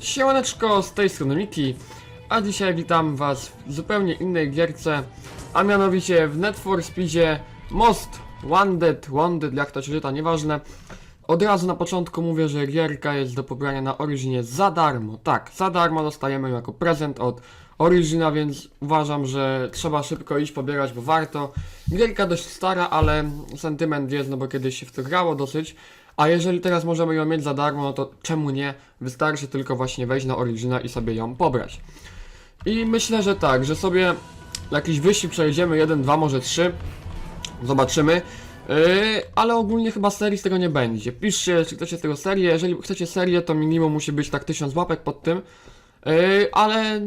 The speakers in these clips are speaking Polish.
Siemaneczko, z tej strony Miki, a dzisiaj witam was w zupełnie innej gierce, a mianowicie w Net for Speedzie Most Wanted, Wanted, jak to się czyta, nieważne. Od razu na początku mówię, że gierka jest do pobrania na Originie za darmo. Tak, za darmo dostajemy ją jako prezent od Origina, więc uważam, że trzeba szybko iść pobierać, bo warto. Gierka dość stara, ale sentyment jest, no bo kiedyś się w to grało dosyć. A jeżeli teraz możemy ją mieć za darmo, no to czemu nie? Wystarczy tylko właśnie wejść na Origina i sobie ją pobrać. I myślę, że tak, że sobie jakiś wyścig przejdziemy, jeden, dwa, może trzy. Zobaczymy. Yy, ale ogólnie chyba serii z tego nie będzie. Piszcie, czy chcecie z tego serię. Jeżeli chcecie serię, to minimum musi być tak 1000 łapek pod tym. Yy, ale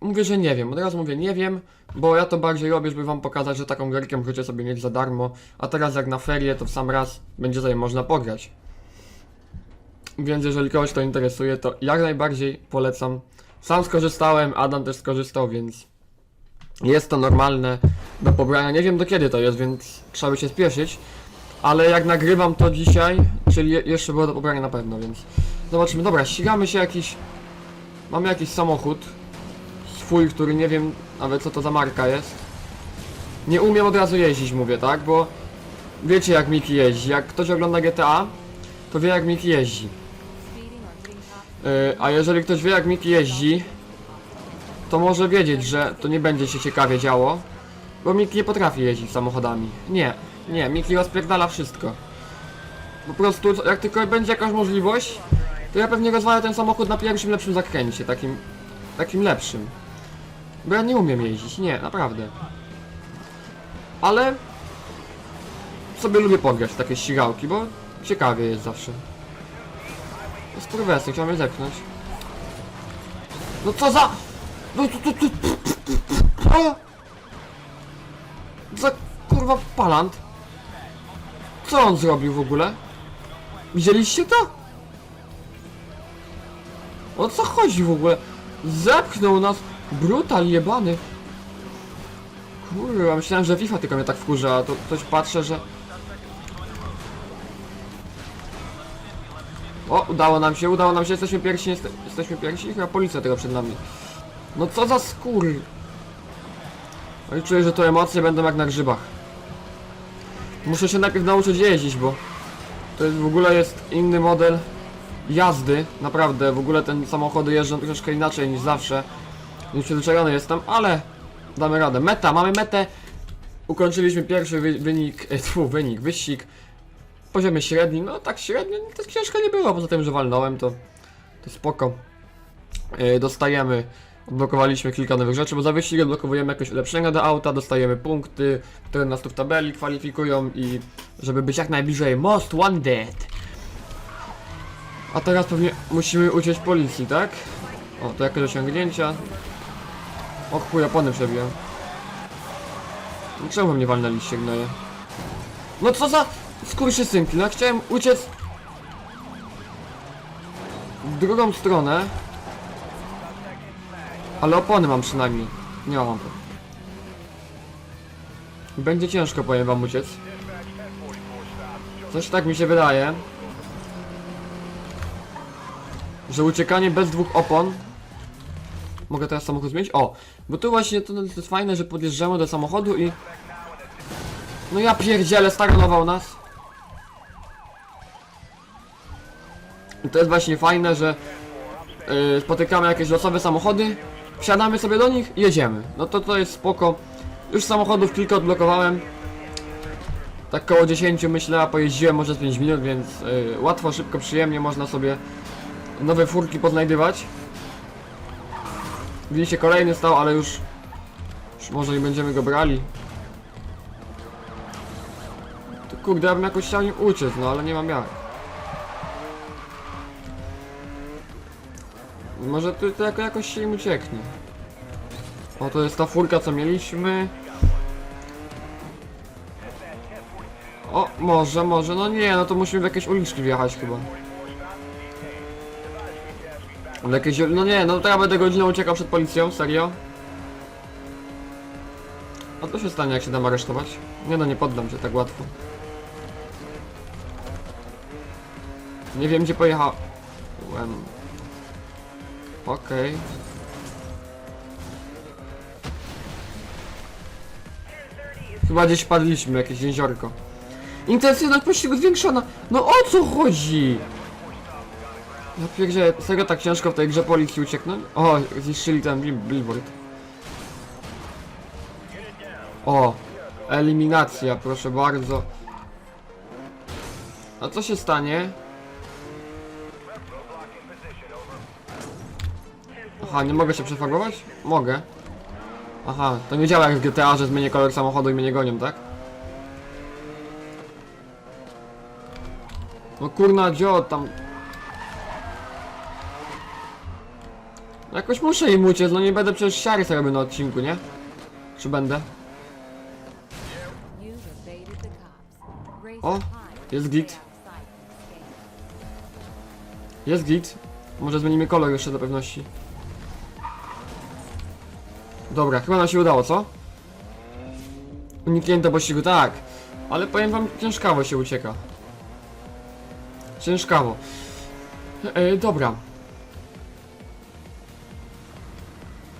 mówię, że nie wiem. Od razu mówię, nie wiem, bo ja to bardziej robię, żeby wam pokazać, że taką gierkę możecie sobie mieć za darmo. A teraz jak na ferie, to w sam raz będzie sobie można pograć. Więc jeżeli kogoś to interesuje, to jak najbardziej polecam. Sam skorzystałem, Adam też skorzystał, więc jest to normalne do pobrania. Nie wiem do kiedy to jest, więc trzeba by się spieszyć. Ale jak nagrywam to dzisiaj, czyli je- jeszcze było do pobrania na pewno, więc zobaczymy. Dobra, ścigamy się jakiś. Mamy jakiś samochód. Swój, który nie wiem nawet co to za marka jest. Nie umiem od razu jeździć, mówię, tak? Bo wiecie jak Miki jeździ. Jak ktoś ogląda GTA, to wie jak Miki jeździ. Yy, a jeżeli ktoś wie jak Miki jeździ, to może wiedzieć, że to nie będzie się ciekawie działo, bo Miki nie potrafi jeździć samochodami. Nie, nie, Miki rozpierdala wszystko. Po prostu, jak tylko będzie jakaś możliwość, to ja pewnie rozwalę ten samochód na pierwszym lepszym zakręcie, takim, takim lepszym. Bo ja nie umiem jeździć, nie, naprawdę. Ale sobie lubię pograć w takie ścigałki, bo ciekawie jest zawsze. To jest kurwesy, chciałem je zepchnąć. No co za... No tu, tu, tu... Za kurwa palant. Co on zrobił w ogóle? Widzieliście to? O co chodzi w ogóle? Zepchnął nas brutal jebany. Kurwa, myślałem, że FIFA tylko mnie tak wkurza, a to coś patrzę, że... O, udało nam się, udało nam się, jesteśmy pierwsi, jeste, jesteśmy pierwsi, chyba policja tego przed nami. No co za skór. No i czuję, że to emocje będą jak na grzybach. Muszę się najpierw nauczyć jeździć, bo to jest w ogóle jest inny model jazdy. Naprawdę, w ogóle ten samochody jeżdżą troszkę inaczej niż zawsze. Nie przyzwyczajony jestem, ale damy radę. Meta, mamy metę. Ukończyliśmy pierwszy wy wynik, e, tfu, wynik, wyścig. Poziomie średnim, no tak średnio, to ciężko nie było, poza tym, że walnąłem, to, to spoko. E, dostajemy, odblokowaliśmy kilka nowych rzeczy, bo za wyścig odblokowujemy jakieś ulepszenia do auta, dostajemy punkty, które nas tu w tabeli kwalifikują i żeby być jak najbliżej Most Wanted. A teraz pewnie musimy uciec policji, tak? O, to jakieś osiągnięcia. O chuj, opony przebiłem. No Czemu mnie walnęliście, gnoje? No co za skurczysynki, no chciałem uciec w drugą stronę. Ale opony mam przynajmniej. Nie mam. Będzie ciężko, powiem wam, uciec. Coś tak mi się wydaje. Że uciekanie bez dwóch opon Mogę teraz samochód zmienić? O! Bo tu właśnie to, to jest fajne, że podjeżdżamy do samochodu i... No ja pierdzielę, staranował nas. I to jest właśnie fajne, że yy, spotykamy jakieś losowe samochody, wsiadamy sobie do nich i jedziemy. No to to jest spoko. Już samochodów kilka odblokowałem. Tak koło 10 myślę, a pojeździłem może z 5 minut, więc yy, łatwo, szybko, przyjemnie można sobie nowe furki poznajdywać. Widzicie, kolejny stał, ale już, już może nie będziemy go brali. To kurde, ja bym jakoś chciał nim uciec, no ale nie mam jak. Może to, to jako, jakoś się im ucieknie. O, to jest ta furka, co mieliśmy. O, może, może, no nie, no to musimy w jakieś uliczki wjechać chyba. Ale jakieś, no nie, no to ja będę godzinę uciekał przed policją, serio? A co się stanie, jak się dam aresztować? Nie no, nie poddam się tak łatwo. Nie wiem, gdzie pojechałem. Okej. Chyba gdzieś padliśmy, jakieś jeziorko. Intensywność pościgu zwiększona! No o co chodzi? Ja pierdzie, serio tak ciężko w tej grze policji ucieknąć? O, zniszczyli ten bil- billboard. O, eliminacja, proszę bardzo. A co się stanie? Aha, nie mogę się przefarbować? Mogę. Aha, to nie działa jak w GTA, że zmienię kolor samochodu i mnie nie gonią, tak? No kurna, dzio, tam... Jakoś muszę im uciec, no nie będę przecież siary sobie robił na odcinku, nie? Czy będę? O, jest git. Jest git. Może zmienimy kolor jeszcze do pewności. Dobra, chyba nam się udało, co? Uniknięto pościgu, tak. Ale powiem wam, ciężkawo się ucieka. Ciężkawo. E, dobra.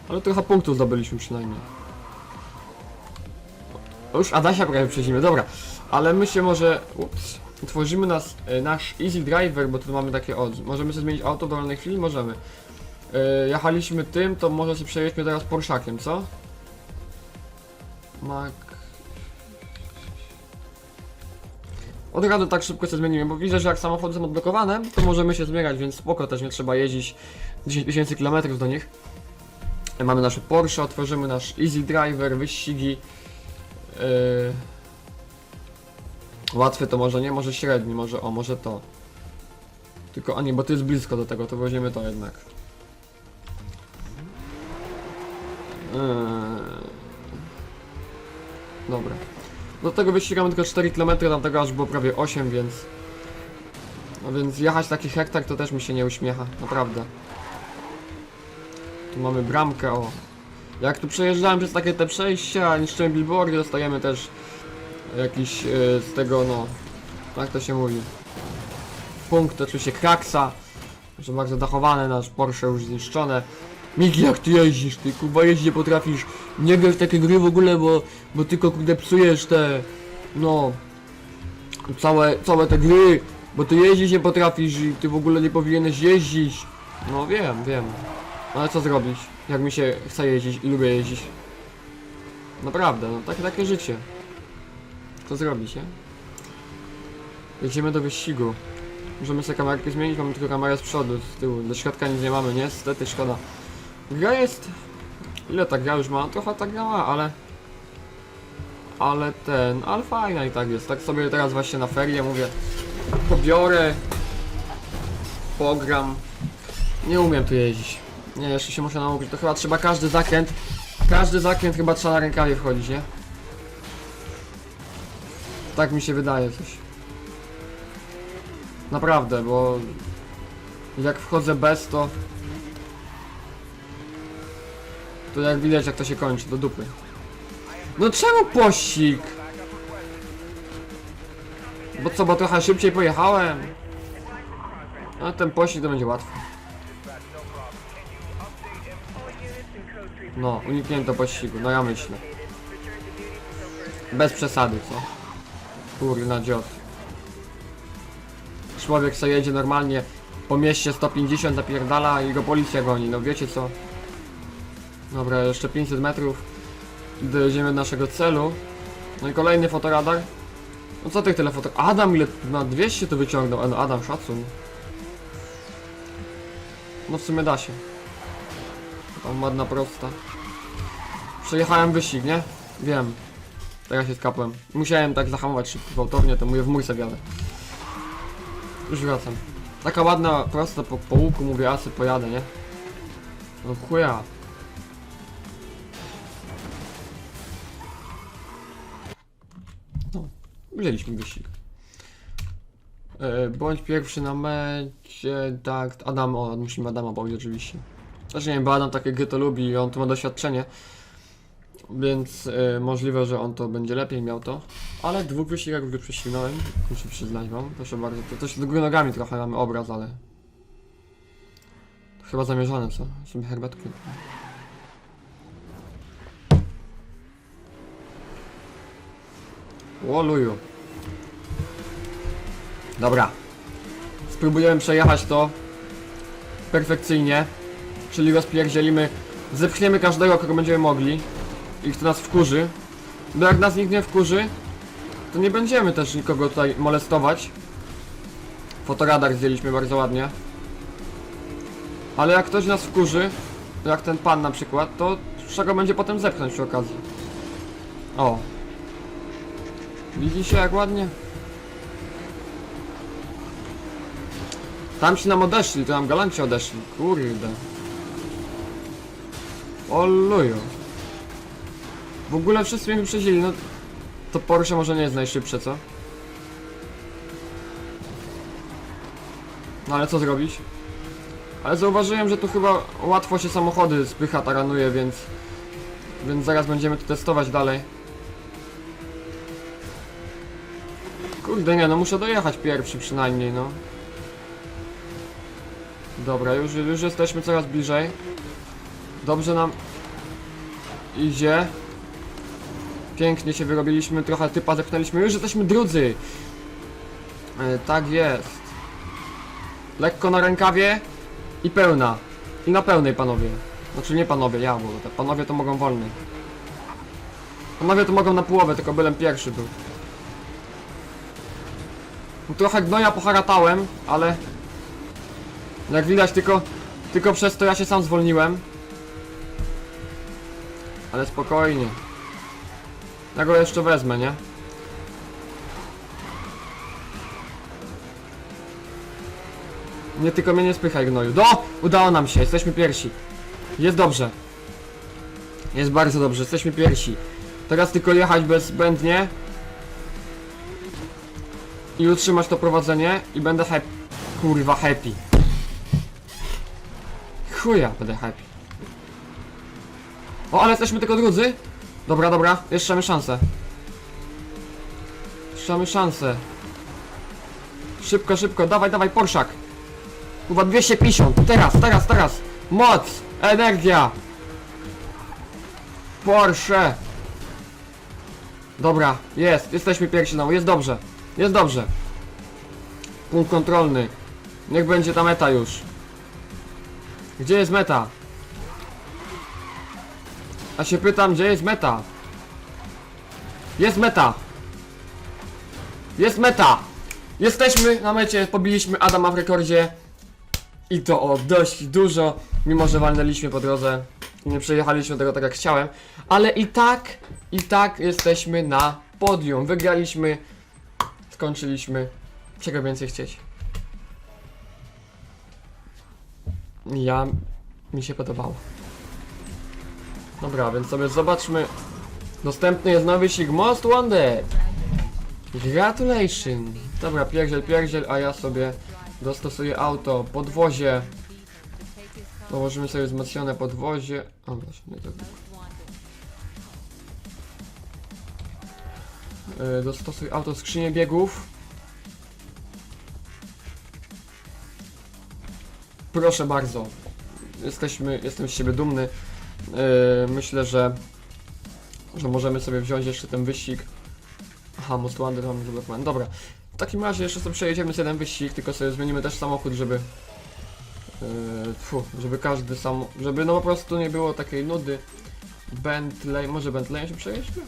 Ale trochę punktów zdobyliśmy przynajmniej. Już Adasia prawie przejdziemy, dobra. Ale my się może... Ups. Utworzymy nas, e, nasz Easy Driver, bo tu mamy takie o, Możemy sobie zmienić auto w dowolnej chwili? Możemy. E, jechaliśmy tym, to może sobie przejedźmy teraz Porszakiem, co? Mac... Od razu tak szybko się zmienimy, bo widzę, że jak samochody są odblokowane, to możemy się zmierać, więc spoko, też nie trzeba jeździć 10 tysięcy kilometrów do nich. Mamy nasze Porsche, otworzymy nasz Easy Driver, wyścigi. Yy... Łatwy to może nie, może średni, może o, może to. Tylko, a nie, bo to jest blisko do tego, to weźmiemy to jednak. Eee... Dobra. Do tego wyścigamy tylko 4 km, tam tego aż było prawie 8, więc... No więc jechać taki hektar to też mi się nie uśmiecha, naprawdę. Tu mamy bramkę, o. Jak tu przejeżdżałem przez takie te przejścia, niszczyłem billboardy, dostajemy też jakiś e, z tego, no, jak to się mówi, punkt, oczywiście kraksa, że bardzo dachowane, nasz Porsche już zniszczone. Miki, jak ty jeździsz, ty kurwa jeździć nie potrafisz, nie grasz takie gry w ogóle, bo, bo tylko kurde psujesz te, no, całe, całe te gry, bo ty jeździć nie potrafisz i ty w ogóle nie powinieneś jeździć. No wiem, wiem, ale co zrobić, jak mi się chce jeździć i lubię jeździć. Naprawdę, no takie, takie życie. Co zrobić, nie? Jedziemy do wyścigu. Możemy sobie kamerkę zmienić, mamy tylko kamerę z przodu, z tyłu. Do środka nic nie mamy, niestety, szkoda. Gra jest... Ile ta gra już ma? Trochę ta gra ma, ale... Ale ten... Ale fajna i tak jest. Tak sobie teraz właśnie na ferie mówię... Pobiorę... Pogram... Nie umiem tu jeździć. Nie, jeszcze się muszę nauczyć. To chyba trzeba każdy zakręt... Każdy zakręt chyba trzeba na rękawie wchodzić, nie? Tak mi się wydaje coś. Naprawdę, bo jak wchodzę bez to to jak widać jak to się kończy, do dupy. No czemu pościg? Bo co, bo trochę szybciej pojechałem? A ten pościg to będzie łatwy. No, uniknięto pościgu, no ja myślę. Bez przesady, co? Kurna dziot. Człowiek sobie jedzie normalnie po mieście 150 napierdala i go policja goni, no wiecie co? Dobra, jeszcze 500 metrów dojedziemy do naszego celu. No i kolejny fotoradar. No co tych tyle foto... Adam ile na 200 to wyciągnął? E, No Adam, szacun. No w sumie da się. Tam ładna prosta. Przejechałem wyścig, nie? Wiem. Teraz się skapłem. Musiałem tak zahamować szybko gwałtownie, to mówię w mój jadę. Już wracam. Taka ładna, prosta po, po łuku, mówię, asy pojadę, nie? No chuja. No, wzięliśmy wyścig. E, bądź pierwszy na mecie, tak, Adam, o, musimy Adama powiedzieć oczywiście. Też nie wiem, bo Adam takie gry to lubi i on tu ma doświadczenie. Więc e, możliwe, że on to będzie lepiej miał to. Ale dwóch wyścigach już prześlinąłem, muszę przyznać wam. Proszę bardzo, to też do góry nogami trochę mamy obraz, ale... Chyba zamierzone co? Sobie herbatki. Łoluju. Dobra. Spróbujemy przejechać to perfekcyjnie. Czyli rozpierdzielimy, zepchniemy każdego, kogo będziemy mogli. I kto nas wkurzy. Bo jak nas nikt nie wkurzy, to nie będziemy też nikogo tutaj molestować. Fotoradar zdjęliśmy bardzo ładnie. Ale jak ktoś nas wkurzy, jak ten pan na przykład, to trzeba go będzie potem zepchnąć przy okazji. O. Widzicie jak ładnie? Tam się nam odeszli, to nam galanci odeszli. Kurde. Oluju. W ogóle wszyscy mnie wyprzedzili, no... To Porsche może nie jest najszybsze, co? No ale co zrobić? Ale zauważyłem, że tu chyba łatwo się samochody spycha, taranuje, więc... Więc zaraz będziemy to testować dalej. Kurde nie, no muszę dojechać pierwszy przynajmniej, no. Dobra, już, już jesteśmy coraz bliżej. Dobrze nam idzie. Pięknie się wyrobiliśmy, trochę typa zepchnęliśmy. Już jesteśmy drudzy. E, tak jest. Lekko na rękawie i pełna. I na pełnej panowie. Znaczy nie panowie, ja, bo te panowie to mogą wolniej. Panowie to mogą na połowę, tylko bylem pierwszy był. Trochę gnoja poharatałem, ale... Jak widać tylko... Tylko przez to ja się sam zwolniłem. Ale spokojnie. Ja go jeszcze wezmę, nie? Nie tylko mnie nie spychaj gnoju. Do! Udało nam się, jesteśmy pierwsi. Jest dobrze. Jest bardzo dobrze, jesteśmy pierwsi. Teraz tylko jechać bezbędnie. I utrzymać to prowadzenie i będę happy. Kurwa happy. Chuja, będę happy. O, ale jesteśmy tylko drudzy. Dobra, dobra, jeszcze mamy szansę. Jeszcze mamy szansę. Szybko, szybko, dawaj, dawaj, Porszak. Chyba 250, teraz, teraz, teraz. Moc, energia. Porsche. Dobra, jest, jesteśmy pierwsi znowu, jest dobrze. Jest dobrze. Punkt kontrolny. Niech będzie ta meta już. Gdzie jest meta? A się pytam, gdzie jest meta? Jest meta! Jest meta! Jesteśmy na mecie, pobiliśmy Adama w rekordzie. I to o dość dużo, mimo że walnęliśmy po drodze. i Nie przejechaliśmy tego tak jak chciałem. Ale i tak, i tak jesteśmy na podium. Wygraliśmy, skończyliśmy. Czego więcej chcieć? Ja... mi się podobało. Dobra, więc sobie zobaczmy. Dostępny jest nowy Sig Most Wanted. Gratulation. Dobra, pierdziel, pierdziel, a ja sobie dostosuję auto, podwozie. Położymy sobie wzmocnione podwozie. O, nie to. Yy, dostosuj auto, skrzynię biegów. Proszę bardzo. Jesteśmy, jestem z siebie dumny. Yy, myślę, że, że możemy sobie wziąć jeszcze ten wyścig. Aha, Most Wanted. Dobra. W takim razie jeszcze sobie przejedziemy jeden wyścig, tylko sobie zmienimy też samochód, żeby... Yy, fu, żeby każdy sam... Żeby no po prostu nie było takiej nudy. Bentley... Może Bentley się przejeźdźmy?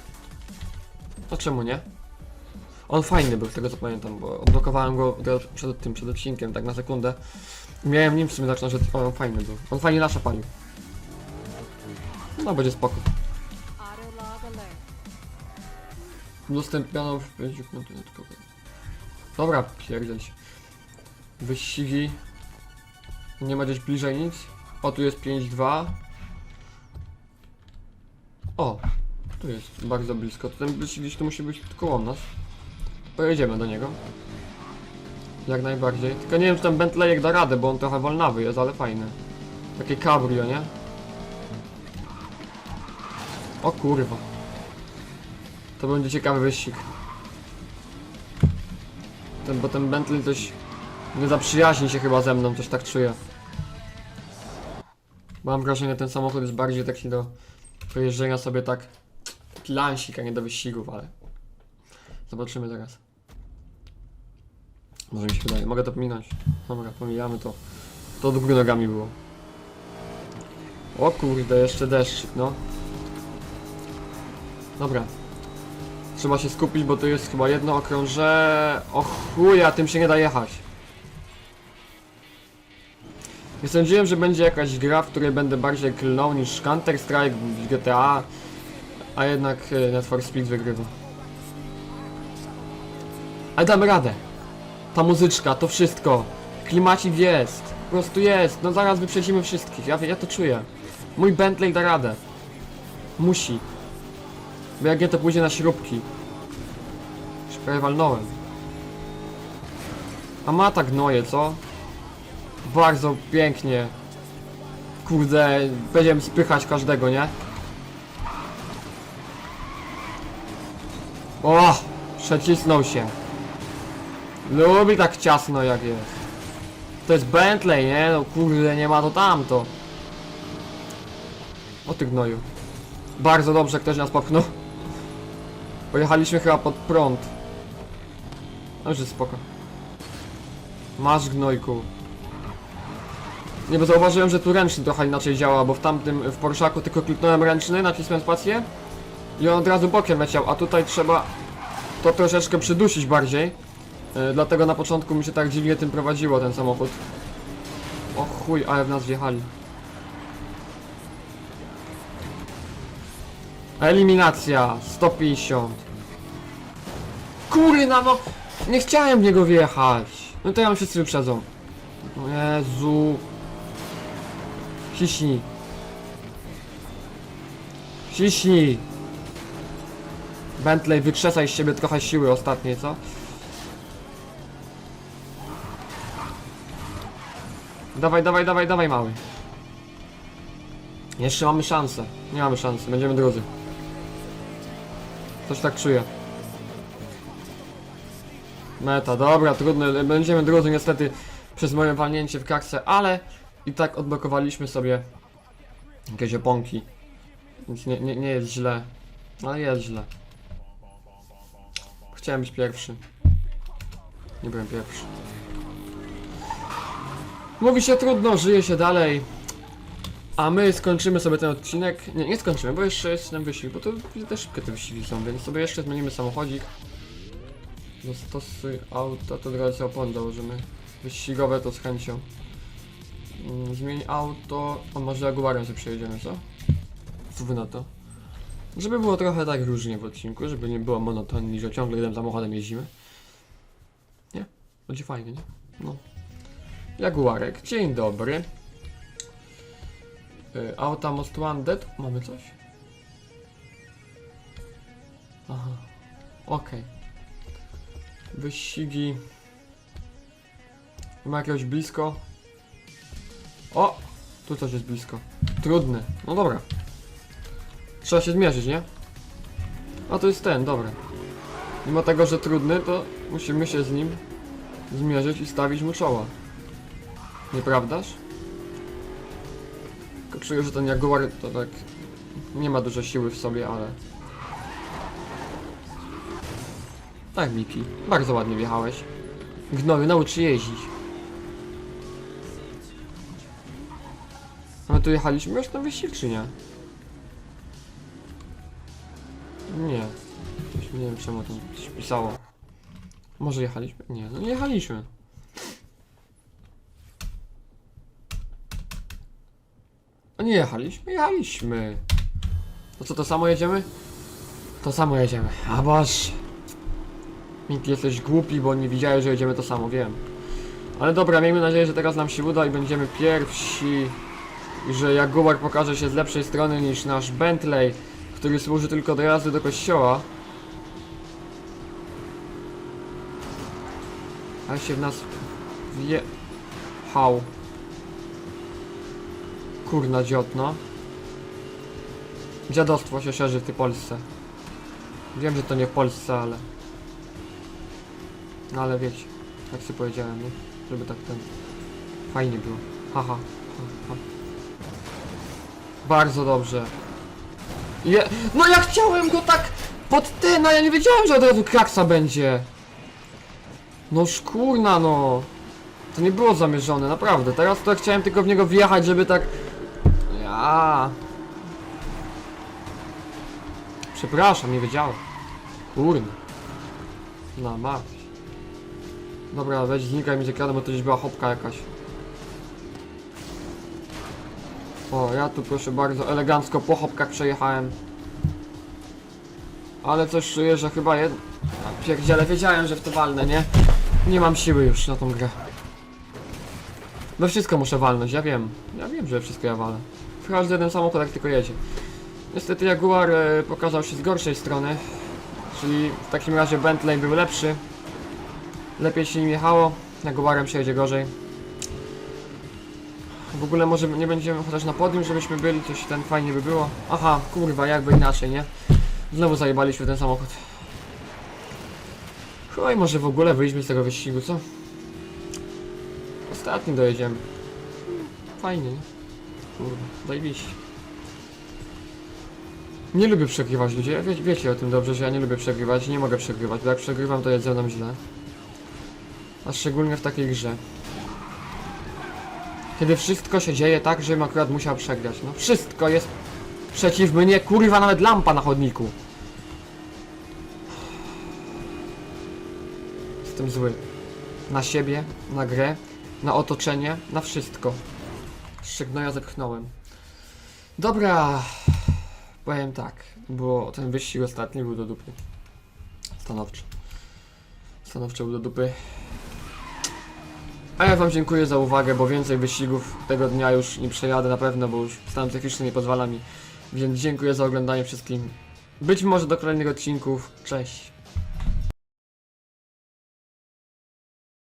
A czemu nie? On fajny był, z tego co pamiętam, bo odblokowałem go przed tym, przed odcinkiem, tak na sekundę. Miałem nim w sumie zacząć, że on fajny był. On fajnie nasza palił. No będzie spoko. Udostępniono w 5 kontynentowych. Dobra, pierdziel się. Wyścigi. Nie ma gdzieś bliżej nic. O, tu jest 5-2. O, tu jest bardzo blisko. To ten wyścig gdzieś tu musi być koło nas. Pojedziemy do niego. Jak najbardziej. Tylko nie wiem, czy ten Bentleyek da radę, bo on trochę wolnawy jest, ale fajny. Takie cabrio, nie? O kurwa. To będzie ciekawy wyścig. Ten, bo ten Bentley coś nie zaprzyjaźni się chyba ze mną, coś tak czuję. Mam wrażenie, że ten samochód jest bardziej taki do pojeżdżenia sobie tak taki lansik, a nie do wyścigów, ale zobaczymy teraz. Może mi się wydaje, mogę to pominąć. Dobra, pomijamy to. To do góry nogami było. O kurde, jeszcze deszcz, no. Dobra. Trzeba się skupić, bo to jest chyba jedno okrąże... O chuja, tym się nie da jechać. Nie sądziłem, że będzie jakaś gra, w której będę bardziej klnął niż Counter Strike w GTA, a jednak e, Need for Speed wygrywa. Ale damy radę. Ta muzyczka, to wszystko. Klimacik jest. Po prostu jest. No zaraz wyprzedzimy wszystkich. Ja, ja to czuję. Mój Bentley da radę. Musi. Bo jak nie, to pójdzie na śrubki. Już prawie walnąłem. A ma tak gnoje, co? Bardzo pięknie. Kurde, będziemy spychać każdego, nie? O! Przecisnął się. Lubi tak ciasno jak jest. To jest Bentley, nie? No kurde, nie ma to tamto. O ty gnoju. Bardzo dobrze ktoś nas popchnął. Pojechaliśmy chyba pod prąd. No jest spoko. Masz gnojku. Nie, bo zauważyłem, że tu ręczny trochę inaczej działa, bo w tamtym, w Porszaku tylko kliknąłem ręczny, nacisnąłem spację i on od razu bokiem leciał, a tutaj trzeba to troszeczkę przydusić bardziej. E, dlatego na początku mi się tak dziwnie tym prowadziło ten samochód. O chuj, ale w nas wjechali. Eliminacja 150. Kurna no! Nie chciałem w niego wjechać. No to ja wszyscy wyprzedzą. Jezu. Ciśnij. Ciśnij. Bentley, wykrzesaj z siebie trochę siły ostatniej, co? Dawaj, dawaj, dawaj, dawaj, mały. Jeszcze mamy szansę. Nie mamy szansy, będziemy drudzy. Coś tak czuję. Meta, dobra, trudno, będziemy drudzy niestety przez moje walnięcie w kaksę, ale i tak odblokowaliśmy sobie jakieś oponki. Więc nie, nie, nie jest źle, ale jest źle. Chciałem być pierwszy. Nie byłem pierwszy. Mówi się trudno, żyje się dalej. A my skończymy sobie ten odcinek. Nie, nie skończymy, bo jeszcze jest nam wyścig, bo to też szybkie te wyścigi są, więc sobie jeszcze zmienimy samochodzik. Zastosuj auto, to drodzy opon dołożymy. Wyścigowe to z chęcią. Mm, Zmień auto, a może Jaguarem sobie przejedziemy, co? Co wy na to? Żeby było trochę tak różnie w odcinku, żeby nie było monotonii, że ciągle jednym samochodem jeździmy. Nie? Będzie fajnie, nie? No. Jaguarek, dzień dobry. Y, Auta Most Wanted, mamy coś? Aha, okej. Wyścigi. Nie ma jakiegoś blisko? O! Tu coś jest blisko. Trudny. No dobra. Trzeba się zmierzyć, nie? A to jest ten, dobra. Mimo tego, że trudny, to musimy się z nim zmierzyć i stawić mu czoła. Nieprawdaż? Czuję, że ten Jaguar to tak nie ma dużo siły w sobie, ale... Tak, Miki. Bardzo ładnie wjechałeś. Gnoju, naucz się jeździć. A my tu jechaliśmy już na wyścig, czy nie? Nie. Nie wiem czemu tam coś pisało. Może jechaliśmy? Nie, no nie jechaliśmy. Nie jechaliśmy? Jechaliśmy. To co, to samo jedziemy? To samo jedziemy. A boż. Miki, jesteś głupi, bo nie widziałeś, że jedziemy to samo, wiem. Ale dobra, miejmy nadzieję, że teraz nam się uda i będziemy pierwsi. I że Jaguar pokaże się z lepszej strony niż nasz Bentley, który służy tylko do jazdy do kościoła. Ale się w nas wjechał. Kurna dziotno. Dziadostwo się szerzy w tej Polsce. Wiem, że to nie w Polsce, ale... No ale wiecie, jak sobie powiedziałem, nie? Żeby tak ten... Fajnie było. Haha. Ha, ha. Bardzo dobrze. Je... No ja chciałem go tak pod ten, a ja nie wiedziałem, że od razu kraksa będzie. No szkurna no. To nie było zamierzone, naprawdę. Teraz to chciałem tylko w niego wjechać, żeby tak... Ja. Przepraszam, nie wiedziałem. Kurde. Na mać. Dobra, weź znikaj mi z ekranu, bo to gdzieś była hopka jakaś. O, ja tu proszę bardzo elegancko po hopkach przejechałem. Ale coś czuję, że chyba jed... Ja pierdziele, wiedziałem, że w to walnę, nie? Nie mam siły już na tą grę. We wszystko muszę walnąć, ja wiem. Ja wiem, że wszystko ja walę. Każdy jeden samochód jak tylko jedzie. Niestety Jaguar e, pokazał się z gorszej strony. Czyli w takim razie Bentley był lepszy. Lepiej się nim jechało. Jaguarem się jedzie gorzej. W ogóle może nie będziemy chociaż na podium, żebyśmy byli, coś ten fajnie by było. Aha, kurwa, jakby inaczej, nie? Znowu zajebaliśmy ten samochód. I może w ogóle wyjdźmy z tego wyścigu, co? Ostatni dojedziemy. Fajnie, nie? Kurwa, zajebiście. Nie lubię przegrywać ludzie, wie, wiecie o tym dobrze, że ja nie lubię przegrywać, nie mogę przegrywać, bo jak przegrywam to jest ze mną źle. A szczególnie w takiej grze. Kiedy wszystko się dzieje tak, żebym akurat musiał przegrać. No wszystko jest przeciw mnie, kurwa nawet lampa na chodniku. Jestem zły. Na siebie, na grę, na otoczenie, na wszystko. Szczegnoja zepchnąłem. Dobra. Powiem tak, bo ten wyścig ostatni był do dupy. Stanowczo. Stanowczo był do dupy. A ja wam dziękuję za uwagę, bo więcej wyścigów tego dnia już nie przejadę na pewno, bo już stan psychiczny nie pozwala mi. Więc dziękuję za oglądanie wszystkim. Być może do kolejnych odcinków. Cześć.